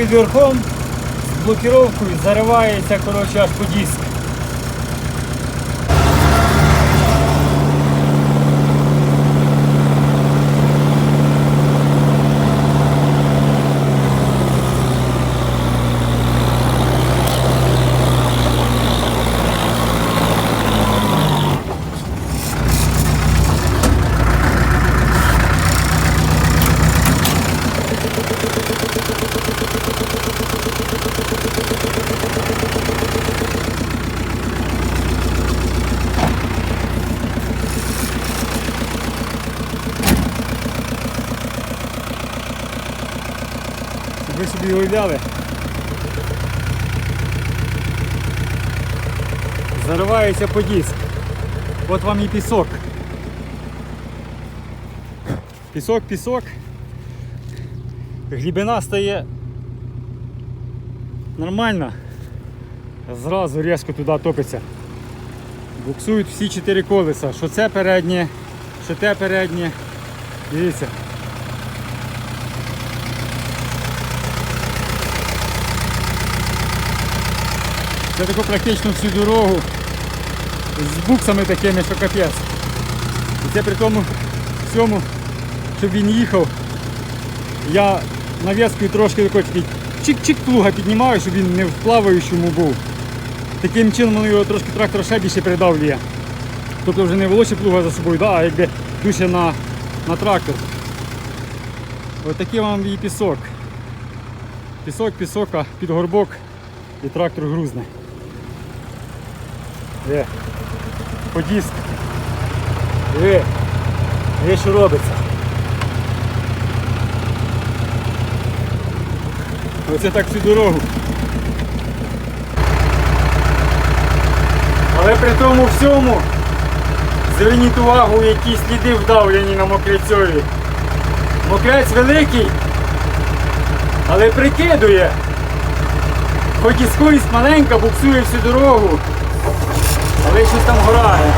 під верхом з блокіровкою заривається коротше, аж по диск. Щоб ви собі уявляли. Заривається по диск. От вам і пісок. Пісок, пісок. Глибина стає нормальна. Зразу різко туди топиться. Буксують всі чотири колеса. Що це переднє, що те переднє. Дивіться. Це таку практично всю дорогу з буксами такими, що капець. І це при тому всьому, щоб він їхав, я нав'язкою трошки такий чик-чик плуга піднімаю, щоб він не в плаваючому був. Таким чином воно його трошки трактор ще більше придавлює. Тобто вже не волоче плуга за собою, да, а якби душе на, на трактор. Ось такий вам і пісок. Пісок, пісок, а під горбок і трактор грузне. Де? По диск. Диви. Диви, що робиться. Оце так всю дорогу. Але при тому всьому зверніть увагу, які сліди вдавлені на мокрецьові. Мокрець великий, але прикидує. Хоч і скорість маленька, буксує всю дорогу, але щось там грає.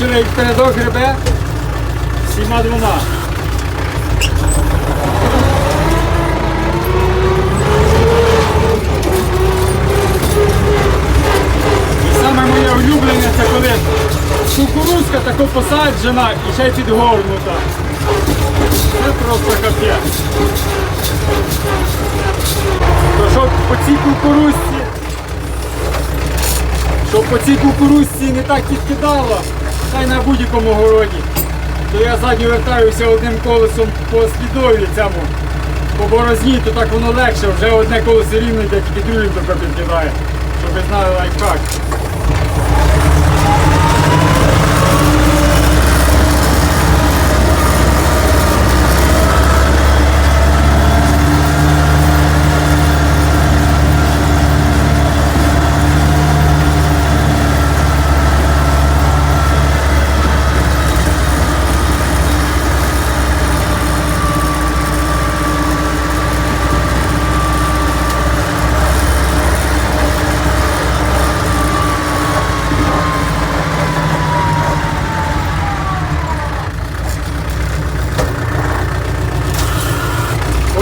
Бачили, як передок гребе всіма двома. І саме моє улюблене це коли кукурузка тако посаджена і ще підгорнута. Це просто капець. То щоб по цій кукурузці щоб по цій кукурузці не так підкидало, та й на будь-якому городі, то я задні вертаюся одним колесом по слідові цьому, по борозні, то так воно легше, вже одне колесо рівне, де тільки другим тільки підкидає, щоб ви знали лайфхак.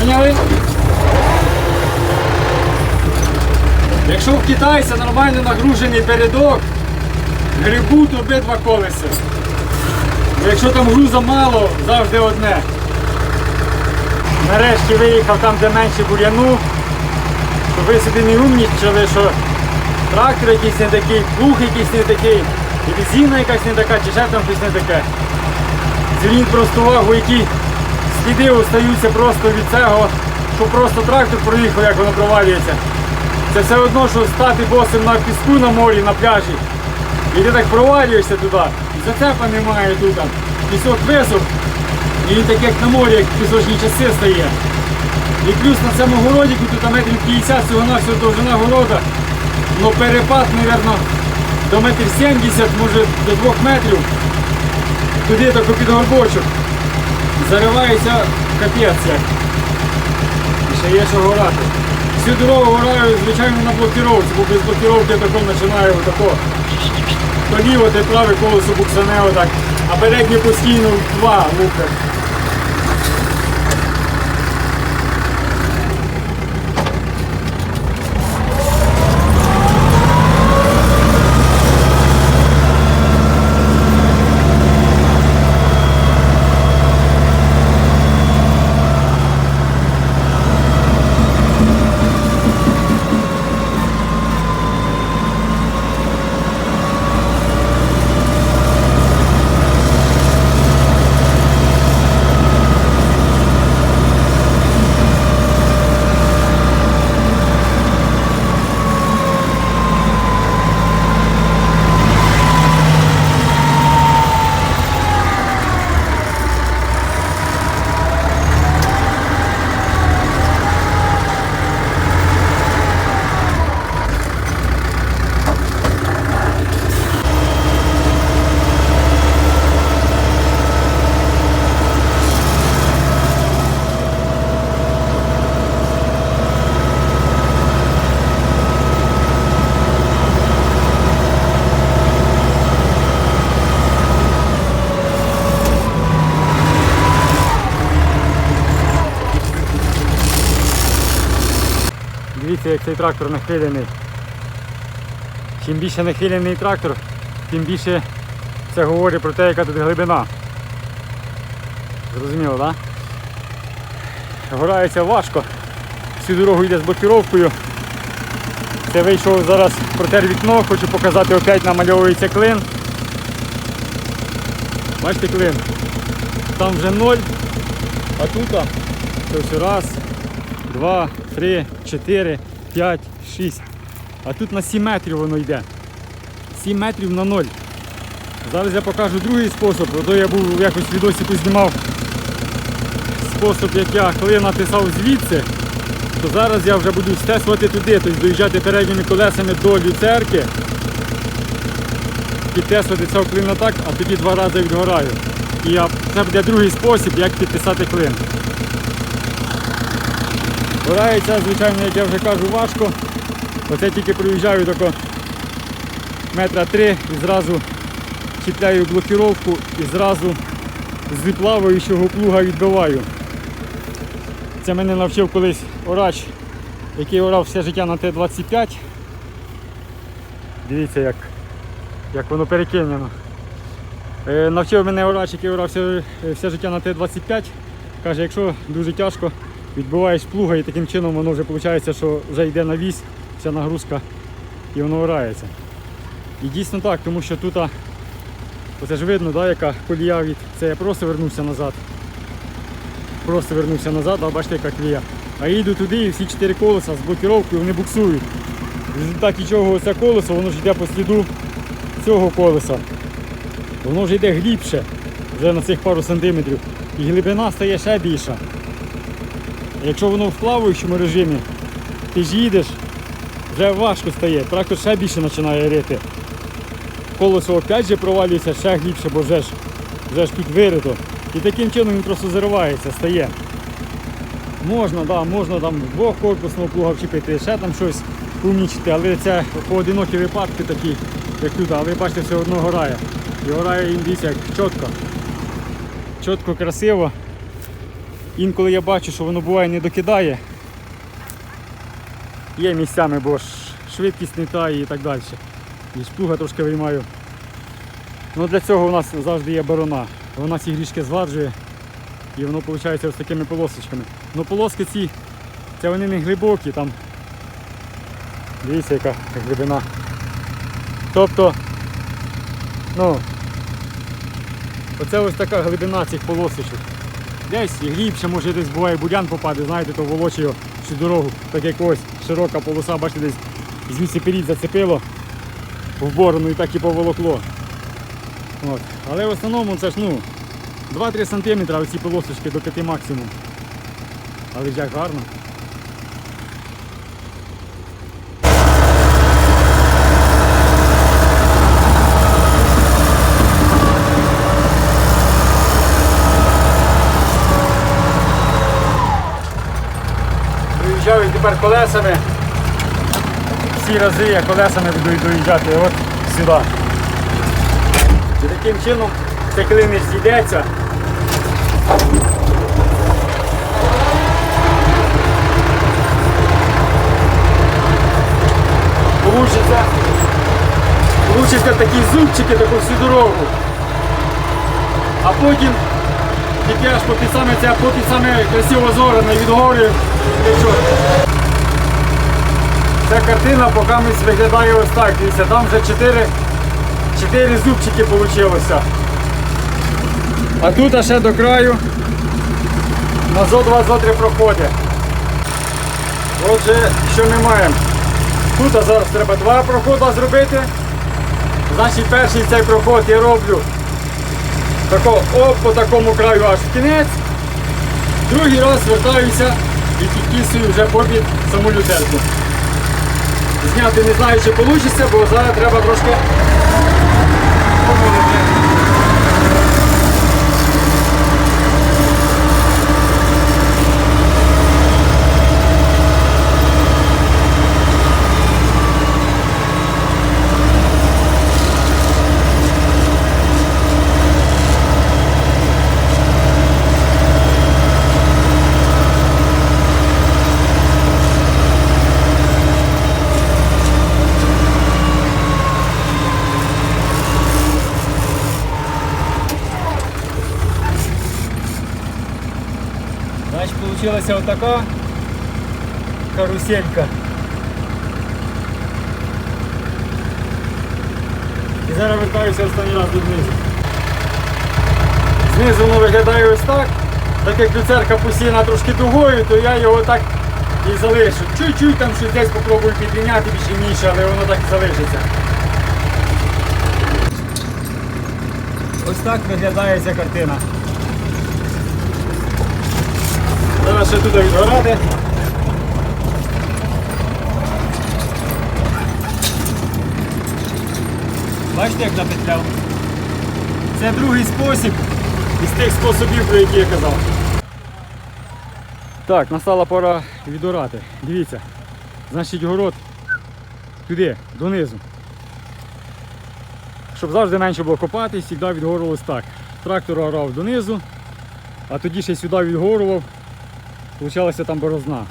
Поняли? Якщо в китайця нормально нагружений передок, грибуть обидва колеса. Якщо там груза мало, завжди одне. Нарешті виїхав там, де менше бур'яну, щоб ви собі не умнічали, що трактор якийсь не такий, плуг якийсь не такий, резина якась не така, чи ще там щось не таке. Зверніть просто увагу, які сліди остаються просто від цього, що просто трактор проїхав, як воно провалюється. Це все одно, що стати босим на піску на морі, на пляжі. І ти так провалюєшся туди, і зацепа немає тут. Пісок висох, І він так як на морі, як пісочні часи стає. І плюс на цьому городіку тут метрів 50 всього на всього довжина города. Ну перепад, мабуть, до метрів 70, може до 2 метрів. Туди тако під горбочок. Заривається капець. І ще є що горати. Всю дорогу гораю, звичайно, на блокіровці, бо без блокіровки я тако починаю отако. То ліво, те праве колесо буксане отак, а переднє постійно два лука. Дивіться, як цей трактор нахилений. Чим більше нахилений трактор, тим більше це говорить про те, яка тут глибина. Зрозуміло, так? Да? Горається важко. Всю дорогу йде з блокіровкою. Це вийшов зараз протер вікно, хочу показати, опять намальовується клин. Бачите клин? Там вже ноль, а тут це ось раз, два, три, чотири, п'ять, шість. А тут на 7 метрів воно йде. 7 метрів на ноль. Зараз я покажу другий спосіб. Ото я був якось в відосику знімав спосіб, як я коли натисав звідси, то зараз я вже буду стесувати туди, тобто доїжджати передніми колесами до люцерки, підтесувати цього клина так, а тоді два рази відгораю. І я, це буде другий спосіб, як підтисати клин. Горається, звичайно, як я вже кажу, важко. Оце тільки проїжджаю тако метра три і зразу чіпляю блокіровку і зразу з плаваючого плуга відбиваю. Це мене навчив колись орач, який орав все життя на Т-25. Дивіться, як, як воно перекинено. Е, навчив мене орач, який орав все, все життя на Т-25. Каже, якщо дуже тяжко, відбиваєш плуга і таким чином воно вже виходить, що вже йде на вісь, вся нагрузка і воно орається. І дійсно так, тому що тут оце ж видно, да, яка колія від. Це я просто вернувся назад. Просто вернувся назад, а бачите, яка колія. А їду туди і всі чотири колеса з блокіровкою вони буксують. В результаті чого це колесо, воно ж йде по сліду цього колеса. Воно вже йде глибше, вже на цих пару сантиметрів. І глибина стає ще більша. Якщо воно в плаваючому режимі, ти ж їдеш, вже важко стає, трактор ще більше починає рити. Колесо опять же провалюється ще глибше, бо вже ж, вже ж тут вирито. І таким чином він просто заривається, стає. Можна, да, можна там двохкорпусного плуга вчепити, ще там щось умнічити, але це поодинокі випадки такі, як тут, але бачите, все одно горає. І горає дивіться, як чітко. Чітко, красиво. Інколи я бачу, що воно буває не докидає. Є місцями, бо швидкість не та і так далі. І шплуга трошки виймаю. Ну Для цього у нас завжди є борона. Вона ці грішки згладжує і воно виходить ось такими полосочками. Ну полоски ці, це вони не глибокі, там дивіться яка глибина. Тобто, ну, оце ось така глибина цих полосочок. Десь глибше, може десь буває бурян попаде, знаєте, то волочує всю дорогу, так як широка полоса, бачите, десь звідси перід зацепило в борону і так і поволокло. От. Але в основному це ж ну, 2-3 см оці полосочки до 5 максимум. Але як гарно. Тепер колесами. Всі рази я колесами буду доїжджати от сюди. І таким чином це коли не зійдеться. Получиться, получиться такі зубчики таку всю дорогу. А потім тільки аж попід саме це, попід саме красиво зоране від гори. Ця картина поки ми виглядає ось так. Дивіться, там вже 4, 4 зубчики вийшло. А тут ще до краю на зо 2 зо 3 проходи. Отже, що ми маємо? Тут зараз треба два проходи зробити. Значить перший цей проход я роблю тако, оп, по такому краю аж в кінець. Другий раз вертаюся і підписую вже попід саму лютерку. Зняти не знаю, чи вийде, бо зараз треба трошки помолити. Значить, вийшла отака каруселька. І зараз вертаюся останній раз донизу. Знизу воно виглядає ось так. Так як люцерка постійно трошки дугою, то я його так і залишу. Чуть-чуть там щось десь попробую підрівняти більше ніше, але воно так і залишиться. Ось так виглядає ця картина. Зараз ще туди відгорати. Бачите, як запетляв? Це другий спосіб із тих способів, про які я казав. Так, настала пора відорати. Дивіться. Значить город туди, донизу. Щоб завжди менше було копати, завжди відгорувалось так. Трактор орав донизу, а тоді ще сюди відгорував. Получалася там борозна.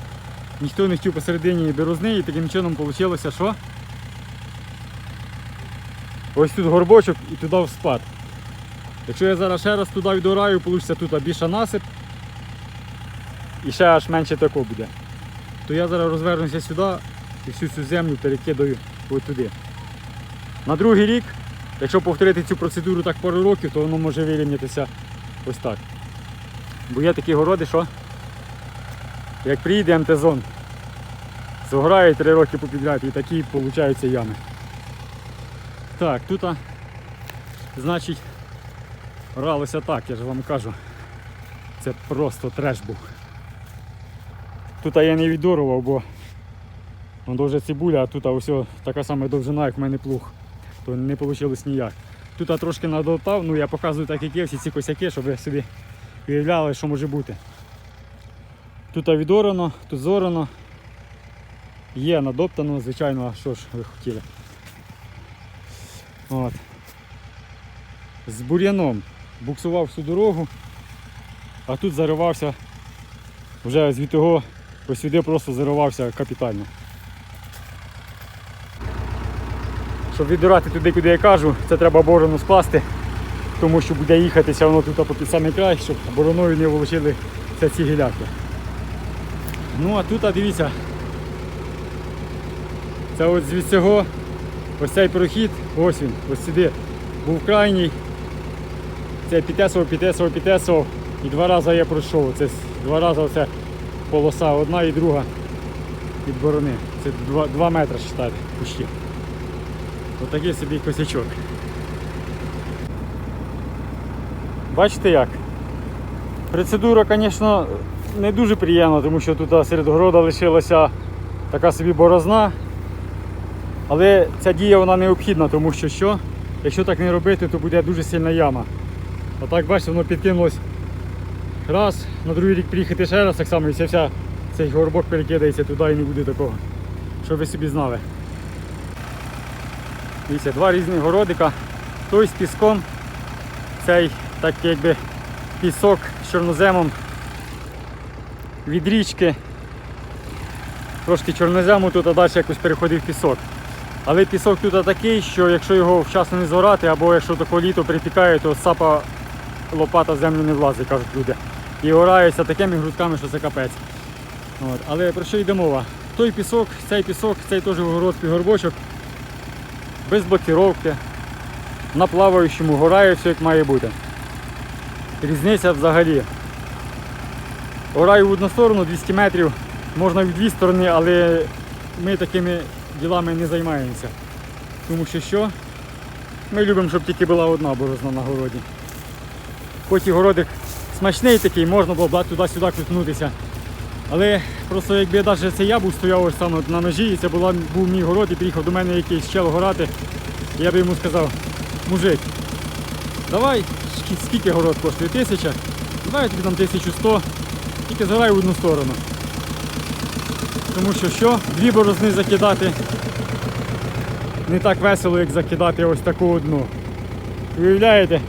Ніхто не хотів посередині борозни і таким чином вийшло, що ось тут горбочок і туди в спад. Якщо я зараз ще раз туди відораю, вийде тут більше насип і ще аж менше тако буде. То я зараз розвернуся сюди і всю цю землю перекидаю ось туди. На другий рік, якщо повторити цю процедуру так пару років, то воно може вирівнятися ось так. Бо є такі городи, що як приїде МТ-зон, згорає три роки попідряд і такі получаються ями. Так, тут, значить, гралося так, я ж вам кажу. Це просто треш був. Тут я не відорував, бо ну, дуже цибуля, а тут ось така сама довжина, як в мене плуг. То не вийшло ніяк. Тут трошки надотав, ну я показую так, як є всі ці косяки, щоб ви собі уявляли, що може бути. Тут відорано, тут зорано. Є надоптано, звичайно, а що ж ви хотіли. От. З бур'яном буксував всю дорогу, а тут заривався, вже з того ось сюди просто заривався капітально. Щоб відбирати туди, куди я кажу, це треба борону скласти, тому що буде їхатися воно тут під самий край, щоб бороною не волочили ці гіляки. Ну а тут, а дивіться, це от з цього, ось цей прохід, ось він, ось сюди, був крайній. Це підтесував, підтесував, підтесував. І два рази я пройшов. Це два рази оце полоса, одна і друга від борони. Це два, два метри вважайте, почти. Отакий собі косячок. Бачите як? процедура, звісно, не дуже приємна, тому що тут серед города лишилася така собі борозна. Але ця дія вона необхідна, тому що що? Якщо так не робити, то буде дуже сильна яма. Отак, бачите, воно підкинулось раз, на другий рік приїхати ще раз так само, і ця вся, цей горбок перекидається туди і не буде такого. Щоб ви собі знали. Дивіться, два різних городика. Той з піском, цей так якби пісок з чорноземом від річки. Трошки чорнозему тут, а далі якось переходив пісок. Але пісок тут такий, що якщо його вчасно не зорати, або якщо таке літо припікає, то сапа лопата в землю не влазить, кажуть люди. І ораються такими грудками, що це капець. От. Але про що йде мова? Той пісок, цей пісок, цей теж городський горбочок, без блокіровки, на плаваючому, горає все як має бути. Різниця взагалі. Ораю в одну сторону 200 метрів, можна в дві сторони, але ми такими ділами не займаємося. Тому що що? Ми любимо, щоб тільки була одна борозна на городі. Хоч і городик смачний такий, можна було б туди-сюди крутнутися. Але просто якби навіть це я був стояв ось там на межі, і це була, був мій город, і приїхав до мене якийсь чел горати, я би йому сказав, мужик, давай, скільки город коштує? Тисяча? Давай я тобі там 1100, тільки згорай в одну сторону. Тому що що? Дві борозни закидати не так весело, як закидати ось таку одну. Уявляєте?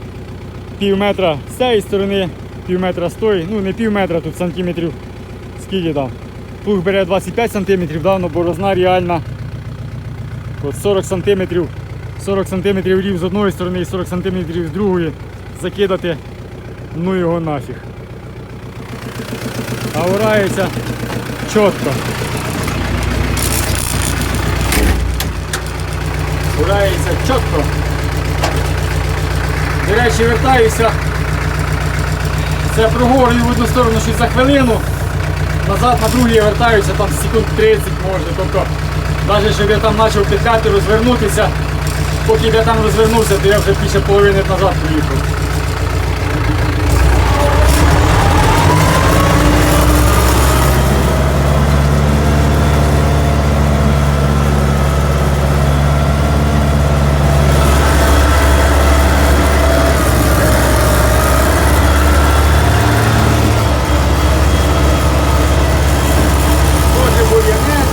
Пів метра з цієї сторони, пів метра з тої, ну не пів метра, тут сантиметрів скільки там. Плуг бере 25 сантиметрів, да, но борозна реальна. От 40 сантиметрів, 40 сантиметрів рів з одної сторони і 40 сантиметрів з другої закидати, ну його нафіг. А орається чітко. Урається чітко. До речі, вертаюся. Це прогорюю в одну сторону щось за хвилину. Назад на другу я вертаюся, там секунд 30 може. Тобто, навіть щоб я там почав петляти, розвернутися, поки я там розвернувся, то я вже більше половини назад поїхав. Тоже бур'янець.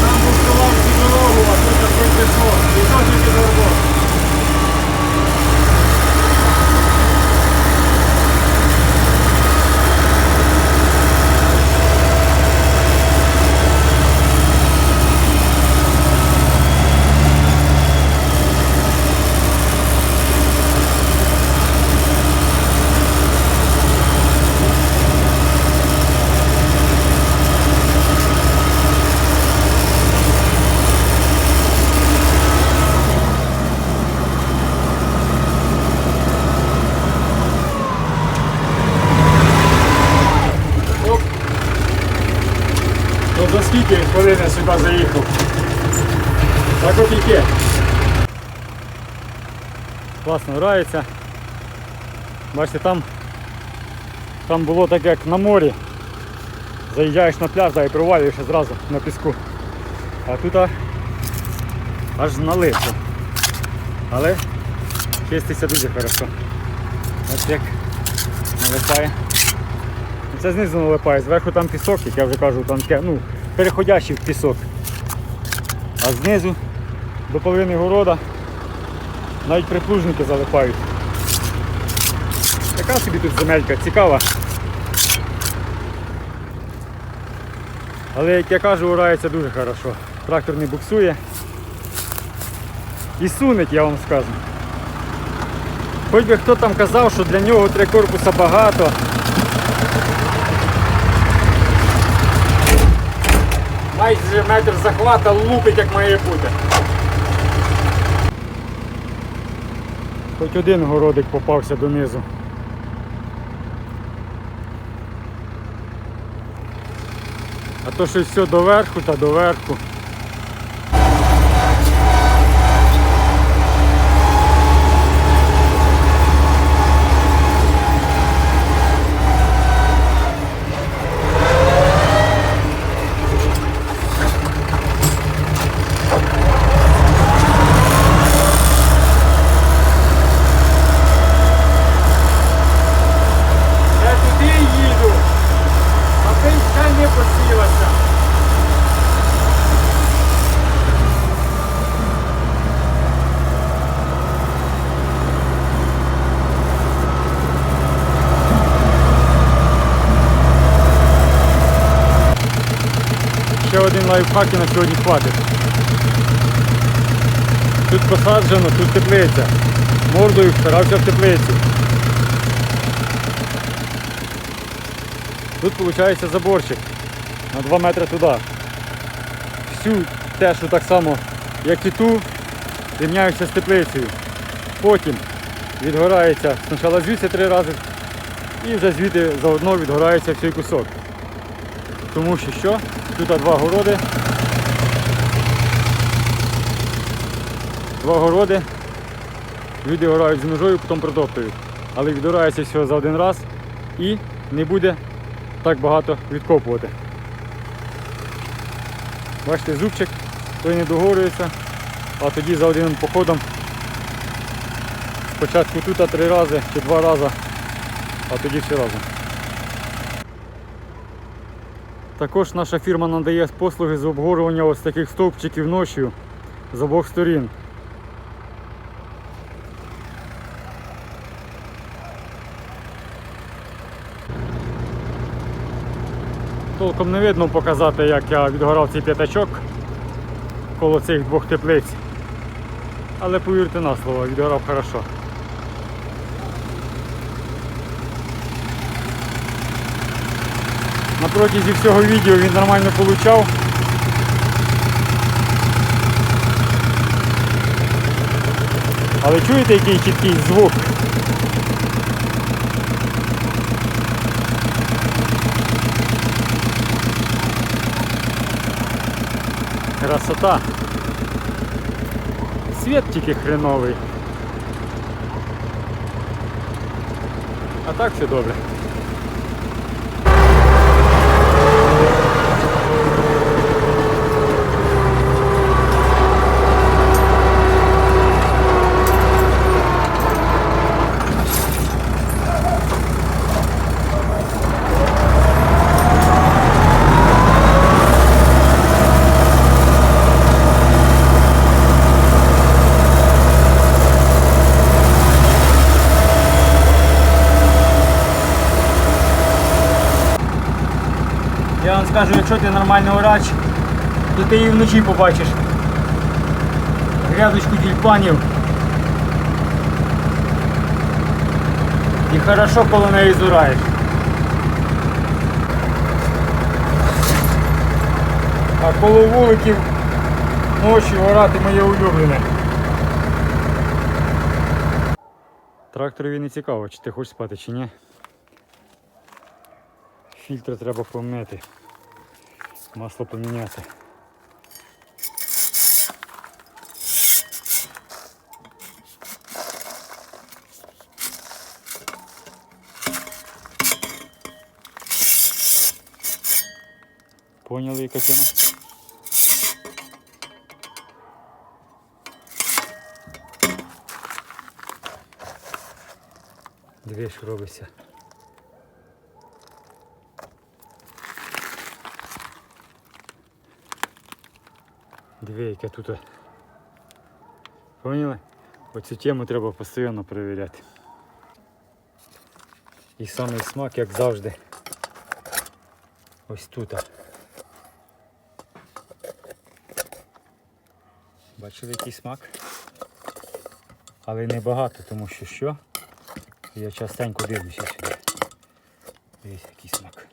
Там був селом всю дорогу, а тут такий пішов. І то тільки дорого. Оп. Ну за скільки хвилин я сюди заїхав? Так от і є. Класно грається. Бачите, там, там було так як на морі. Заїжджаєш на пляж да, і провалюєшся зразу на піску. А тут а, аж налипло. Але чиститься дуже хорошо. Ось як налипає. Це знизу налипає, зверху там пісок, як я вже кажу, там ну, переходящий в пісок. А знизу до половини города навіть приплужники залипають. Така собі тут земелька цікава. Але як я кажу, урається дуже хорошо. Трактор не буксує. І сунить, я вам скажу. Хоч би хто там казав, що для нього три корпуса багато. Майже метр захвата лупить, як має бути. Хоч один городик попався донизу. А то щось все доверху та доверху. Я туди їду, а ти ще не посілася. Ще один лайфхак і на сьогодні хватить. Тут посаджено, тут теплиця. Мордою впирався в теплицю. Тут виходить заборчик на 2 метри туди. Всю тешу так само, як і ту, рівняюся з теплицею. Потім відгорається спочатку звідси три рази і вже звідти заодно відгорається цей кусок. Тому що що? Тут два городи. Два городи. Люди горають з ножою, потім протоптують. Але відгорається всього за один раз і не буде так багато відкопувати. Бачите, зубчик, той не догорюється, а тоді за одним походом спочатку тут три рази чи два рази, а тоді всі разом. Також наша фірма надає послуги з обгорювання ось таких стовпчиків ночі з обох сторін. Толком не видно показати, як я відгорав цей п'ятачок коло цих двох теплиць. Але повірте на слово, відгорав хорошо. На протязі всього відео він нормально получав. Але чуєте, який чіткий звук? Красота. Світ тільки хреновий. А так все добре. Скажу, якщо ти нормальний oraч, то ти і вночі побачиш грядочку тюльпанів. І хорошо коло неї зураєш. А коло вуликів ночі орати моє улюблене. Тракторові не цікаво, чи ти хочеш спати, чи ні. Фільтр треба помити. Масло поміняти. Поняли, яка тема? Дві ж. Дві, яке тут. Поняли? Оцю тему треба постійно перевіряти. І самий смак, як завжди. Ось тут. Бачили який смак? Але не багато, тому що що? Я частенько дивлюся сюди. Дивіться, який смак.